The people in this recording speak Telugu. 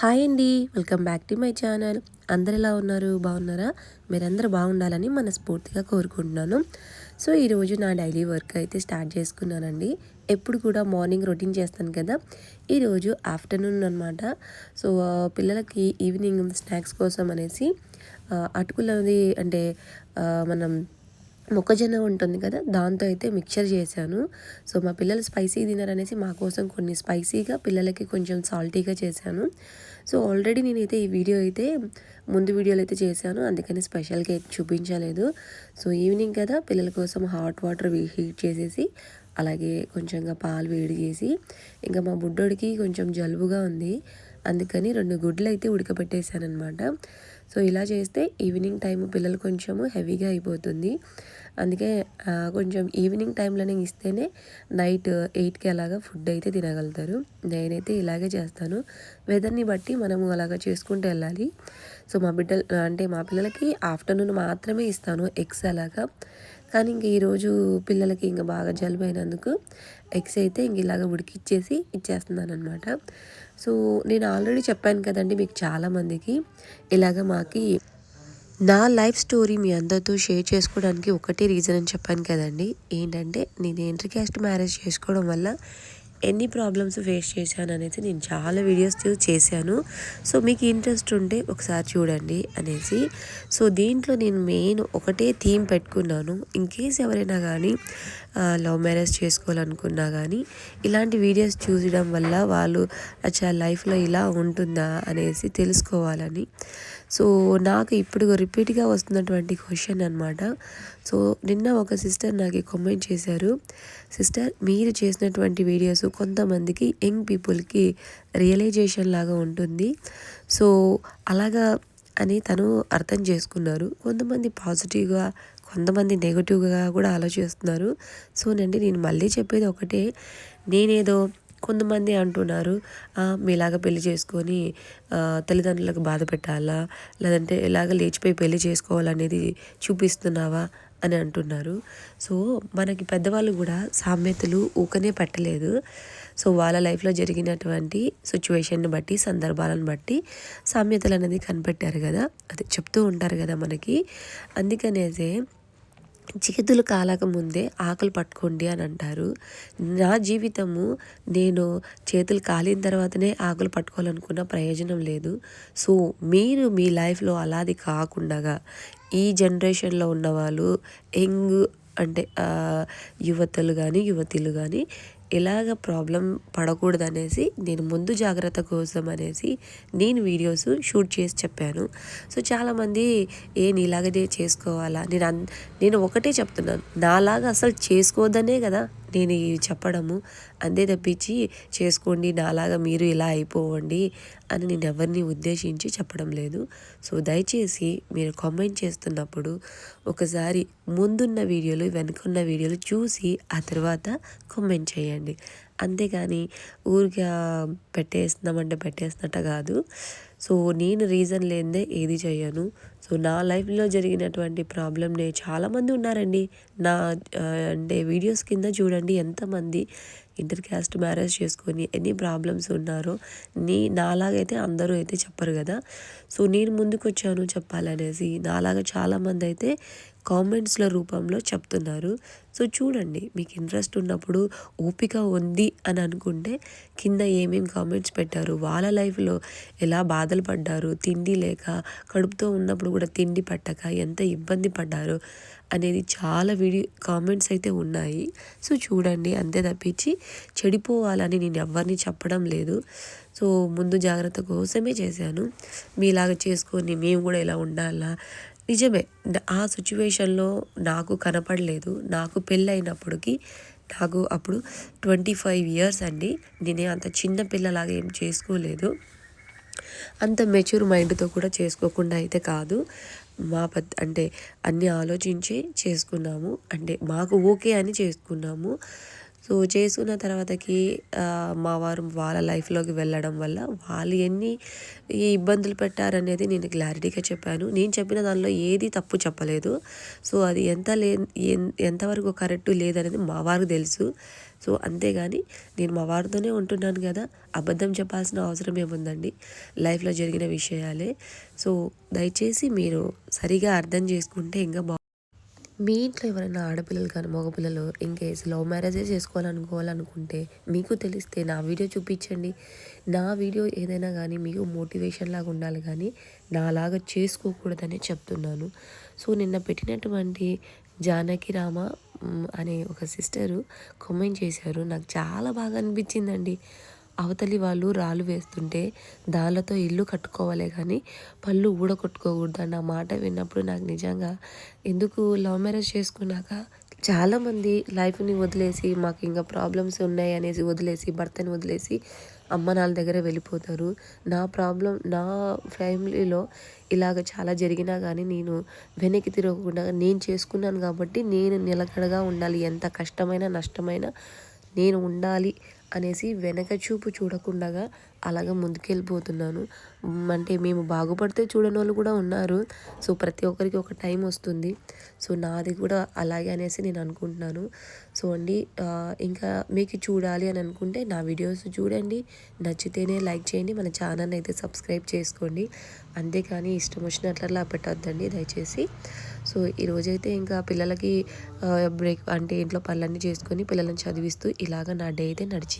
హాయ్ అండి welcome back to my channel. అందరు ఎలా ఉన్నారు? బాగున్నారా? మీరందరూ బాగుండాలని మనస్ఫూర్తిగా కోరుకుంటున్నాను. సో ఈరోజు నా డైలీ వర్క్ అయితే స్టార్ట్ చేసుకున్నానండి. ఎప్పుడు కూడా మార్నింగ్ రొటీన్ చేస్తాను కదా. ఈరోజు ఆఫ్టర్నూన్ అనమాట సో పిల్లలకి ఈవినింగ్ స్నాక్స్ కోసం అనేసి అటుకులది అంటే మనం మొక్కజొన్న ఉంటుంది కదా దాంతో అయితే మిక్చర్ చేశాను. సో మా పిల్లలు స్పైసీ తినారనేసి మా కోసం కొన్ని స్పైసీగా పిల్లలకి కొంచెం సాల్టీగా చేశాను. సో ఆల్రెడీ నేనైతే ఈ వీడియో అయితే ముందు వీడియోలు అయితే చేశాను. అందుకని స్పెషల్గా చూపించలేదు. సో ఈవినింగ్ కదా పిల్లల కోసం హాట్ వాటర్ హీట్ చేసేసి అలాగే కొంచెంగా పాలు వేడి చేసి ఇంకా మా బుడ్డోడికి కొంచెం జలుబుగా ఉంది. అందుకని రెండు గుడ్లు అయితే ఉడకబెట్టేశాను అనమాట సో ఇలా చేస్తే ఈవినింగ్ టైం పిల్లలు కొంచెము హెవీగా అయిపోతుంది. అందుకే కొంచెం ఈవినింగ్ టైంలోనే ఇస్తేనే నైట్ ఎయిట్కి అలాగా ఫుడ్ అయితే తినగలుగుతారు. నేనైతే ఇలాగే చేస్తాను. వెదర్ని బట్టి మనము అలాగా చేసుకుంటూ వెళ్ళాలి. సో మా బిడ్డలు అంటే మా పిల్లలకి ఆఫ్టర్నూన్ మాత్రమే ఇస్తాను ఎగ్స్ అలాగా. కానీ ఇంక ఈరోజు పిల్లలకి ఇంకా బాగా జలుబు అయినందుకు ఎగ్స్ అయితే ఇంక ఇలాగ ఉడికిచ్చేసి ఇచ్చేస్తున్నాను అనమాట సో నేను ఆల్రెడీ చెప్పాను కదండి మీకు చాలామందికి ఇలాగ మాకి నా లైఫ్ స్టోరీ మీ అందరితో షేర్ చేసుకోవడానికి ఒకటే రీజన్ అని చెప్పాను కదండి. ఏంటంటే నేను ఎంట్రీ క్యాస్ట్ మ్యారేజ్ చేసుకోవడం వల్ల ఎన్ని ప్రాబ్లమ్స్ ఫేస్ చేశాను అనేది నేను చాలా వీడియోస్ చేశాను. సో మీకు ఇంట్రెస్ట్ ఉంటే ఒకసారి చూడండి అనేసి. సో దీంట్లో నేను మెయిన్ ఒకటే థీమ్ పెట్టుకున్నాను. ఇన్ కేస్ ఎవరైనా కానీ లవ్ మ్యారేజ్ చేసుకోవాలనుకున్నా కానీ ఇలాంటి వీడియోస్ చూసడం వల్ల వాళ్ళు అచ్చా లైఫ్లో ఇలా ఉంటుందా అనేసి తెలుసుకోవాలని. సో నాకు ఇప్పుడు రిపీట్గా వస్తున్నటువంటి క్వశ్చన్ అనమాట సో నిన్న ఒక సిస్టర్ నాకు కామెంట్ చేశారు సిస్టర్ మీరు చేసినటువంటి వీడియోస్ కొంతమందికి యంగ్ పీపుల్కి రియలైజేషన్ లాగా ఉంటుంది. సో అలాగా అని తను అర్థం చేసుకున్నారు. కొంతమంది పాజిటివ్గా కొంతమంది నెగిటివ్గా కూడా ఆలోచిస్తున్నారు. సో నండి నేను మళ్ళీ చెప్పేది ఒకటే. నేనేదో కొంతమంది అంటున్నారు మీలాగ పెళ్ళి చేసుకొని తల్లిదండ్రులకు బాధ పెట్టాలా? లేదంటే ఇలాగ లేచిపోయి పెళ్ళి చేసుకోవాలనేది చూపిస్తున్నావా? అని అంటున్నారు. సో మనకి పెద్దవాళ్ళు కూడా సామెతలు ఊకనే పట్టలేదు. సో వాళ్ళ లైఫ్లో జరిగినటువంటి సిచ్యువేషన్ని బట్టి సందర్భాలను బట్టి సామెతలు అనేది కనిపెట్టారు కదా. అది చెప్తూ ఉంటారు కదా మనకి. అందుకనేసే చేతులు కాలక ముందే ఆకలి పట్టుకోండి అని అంటారు. నా జీవితము నేను చేతులు కాలిన తర్వాతనే ఆకులు పట్టుకోవాలనుకున్న ప్రయోజనం లేదు. సో మీరు మీ లైఫ్లో అలాది కాకుండా ఈ జనరేషన్లో ఉన్నవాళ్ళు యంగ్ అంటే యువతలు కానీ యువతులు కానీ ఇలాగ ప్రాబ్లం పడకూడదు అనేసి నేను ముందు జాగ్రత్త కోసం అనేసి నేను వీడియోస్ షూట్ చేసి చెప్పాను. సో చాలామంది ఏ నీలాగదే చేసుకోవాలా? నేను నేను ఒకటే చెప్తున్నాను. నాలాగా అసలు చేసుకోవద్దనే కదా. నేను ఇవి చెప్పడము అంతే తప్పించి చేసుకోండి నాలాగా మీరు ఇలా అయిపోవండి అని నేను ఎవరిని ఉద్దేశించి చెప్పడం లేదు. సో దయచేసి మీరు కామెంట్ చేస్తున్నప్పుడు ఒకసారి ముందున్న వీడియోలు వెనుకున్న వీడియోలు చూసి ఆ తర్వాత కామెంట్ చేయండి. అంతేగాని ఊరిగా పెట్టేస్తున్నామంటే పెట్టేసినట్టు కాదు. సో నేను రీజన్ లేదే ఏది చేయను. సో నా లైఫ్లో జరిగినటువంటి ప్రాబ్లమ్ని చాలామంది ఉన్నారండి. నా అంటే వీడియోస్ కింద చూడండి ఎంతమంది ఇంటర్ క్యాస్ట్ మ్యారేజ్ చేసుకొని ఎన్ని ప్రాబ్లమ్స్ ఉన్నారో నీ నాలాగైతే అందరూ అయితే చెప్పరు కదా. సో నేను ముందుకు వచ్చాను చెప్పాలనేసి నాలాగా చాలామంది అయితే కామెంట్స్ల రూపంలో చెప్తున్నారు. సో చూడండి మీకు ఇంట్రెస్ట్ ఉన్నప్పుడు ఓపిక ఉంది అని అనుకుంటే కింద ఏమేమి కామెంట్స్ పెట్టారు వాళ్ళ లైఫ్లో ఎలా బాధలు పడ్డారు తిండి లేక కడుపుతో ఉన్నప్పుడు కూడా తిండి పట్టక ఎంత ఇబ్బంది పడ్డారు అనేది చాలా వీడియో కామెంట్స్ అయితే ఉన్నాయి. సో చూడండి అంతే తప్పించి చెడిపోవాలని నేను ఎవరిని చెప్పడం లేదు. సో ముందు జాగ్రత్త కోసమే చేశాను. మీలాగా చేసుకొని మేము కూడా ఇలా ఉండాలా? నిజమే ఆ సిచ్యువేషన్లో నాకు కనపడలేదు. నాకు పెళ్ళైనప్పటికీ నాకు అప్పుడు ట్వంటీ ఫైవ్ ఇయర్స్ అండి. నేనే అంత చిన్న పిల్లలాగా ఏం చేసుకోలేదు. అంత మెచ్యూర్ మైండ్తో కూడా చేసుకోకుండా అయితే కాదు. మా పెద్ద అంటే అన్నీ ఆలోచించి చేసుకున్నాము. అంటే మాకు ఓకే అని చేసుకున్నాము. సో చేసుకున్న తర్వాతకి మా వారు వాళ్ళ లైఫ్లోకి వెళ్ళడం వల్ల వాళ్ళు ఎన్ని ఈ ఇబ్బందులు పెట్టారనేది నేను క్లారిటీగా చెప్పాను. నేను చెప్పిన దానిలో ఏది తప్పు చెప్పలేదు. సో అది ఎంత లే ఎంతవరకు కరెక్ట్ లేదనేది మా వారికి తెలుసు. సో అంతేగాని నేను మా వారితోనే ఉంటున్నాను కదా అబద్ధం చెప్పాల్సిన అవసరం ఏముందండి? లైఫ్లో జరిగిన విషయాలే. సో దయచేసి మీరు సరిగా అర్థం చేసుకుంటే ఇంకా బాగుంది మీ ఇంట్లో ఎవరైనా ఆడపిల్లలు కానీ మగపిల్లలు ఇంకేజ్ లవ్ మ్యారేజే చేసుకోవాలనుకోవాలనుకుంటే మీకు తెలిస్తే నా వీడియో చూపించండి. నా వీడియో ఏదైనా కానీ మీకు మోటివేషన్ లాగా ఉండాలి కానీ నాలాగా చేసుకోకూడదని చెప్తున్నాను. సో నిన్న పెట్టినటువంటి జానకి రామ అనే ఒక సిస్టరు కామెంట్ చేశారు. నాకు చాలా బాగా అనిపించిందండి. అవతలి వాళ్ళు రాళ్ళు వేస్తుంటే దాళ్ళతో ఇల్లు కట్టుకోవాలే కానీ పళ్ళు ఊడగొట్టుకోకూడదు అన్న మాట విన్నప్పుడు నాకు నిజంగా ఎందుకు లవ్ మ్యారేజ్ చేసుకున్నాక చాలామంది లైఫ్ని వదిలేసి మాకు ఇంకా ప్రాబ్లమ్స్ ఉన్నాయి అనేసి వదిలేసి భర్తని వదిలేసి అమ్మ నాన్న దగ్గర వెళ్ళిపోతారు. నా ప్రాబ్లం నా ఫ్యామిలీలో ఇలాగ చాలా జరిగినా కానీ నేను వెనక్కి తిరగకుండా నేను చేసుకున్నాను కాబట్టి నేను నిలకడగా ఉండాలి. ఎంత కష్టమైనా నష్టమైనా నేను ఉండాలి. అనేసి వెనక చూపు చూడకుండగా అలాగ ముందుకెళ్ళిపోతున్నాను. అంటే మేము బాగుపడితే చూడని వాళ్ళు కూడా ఉన్నారు. సో ప్రతి ఒక్కరికి ఒక టైం వస్తుంది. సో నాది కూడా అలాగే అనేసి నేను అనుకుంటున్నాను. సో అండి ఇంకా మీకు చూడాలి అని అనుకుంటే నా వీడియోస్ చూడండి. నచ్చితేనే లైక్ చేయండి. మన ఛానల్ అయితే సబ్స్క్రైబ్ చేసుకోండి. అంతేకాని ఇష్టం వచ్చినట్లలా పెట్టొద్దండి దయచేసి. సో ఈరోజైతే ఇంకా పిల్లలకి బ్రేక్ అంటే ఇంట్లో పనులన్నీ చేసుకొని పిల్లల్ని చదివిస్తూ ఇలాగ నా డే అయితే నడిచింది.